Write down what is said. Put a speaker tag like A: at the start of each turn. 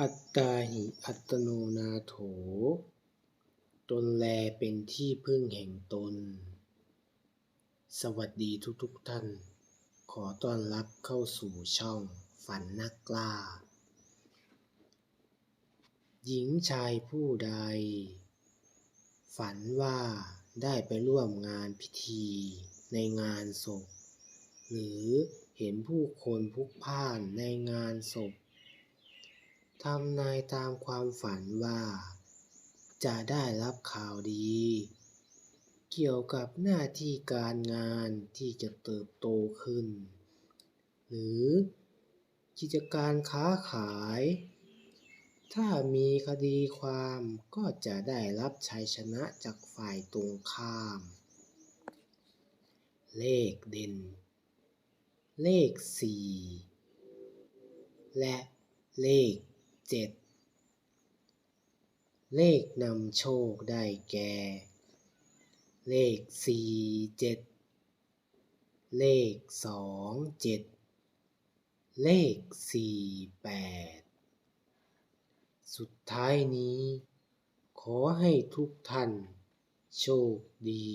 A: อัตตาหิอัตโนนาโถ ตนแลเป็นที่พึ่งแห่งตน สวัสดีทุกๆทท่าน ขอต้อนรับเข้าสู่ช่องฝันนักกล้า หญิงชายผู้ใด ฝันว่าได้ไปร่วมงานพิธีในงานศพ หรือเห็นผู้คนพุกพล่านในงานศพ ทำนายตามความฝันว่า จะได้รับข่าวดี เกี่ยวกับหน้าที่การงานที่จะเติบโตขึ้น หรือกิจการค้าขาย ถ้ามีคดีความก็จะได้รับชัยชนะจากฝ่ายตรงข้าม เลขเด่น เลขสี่และเลข เจ็ดเลขนำโชคได้แก่ เลขสี่เจ็ดเลขสองเจ็ดเลขสี่แปดสุดท้ายนี้ ขอให้ทุกท่านโชคดี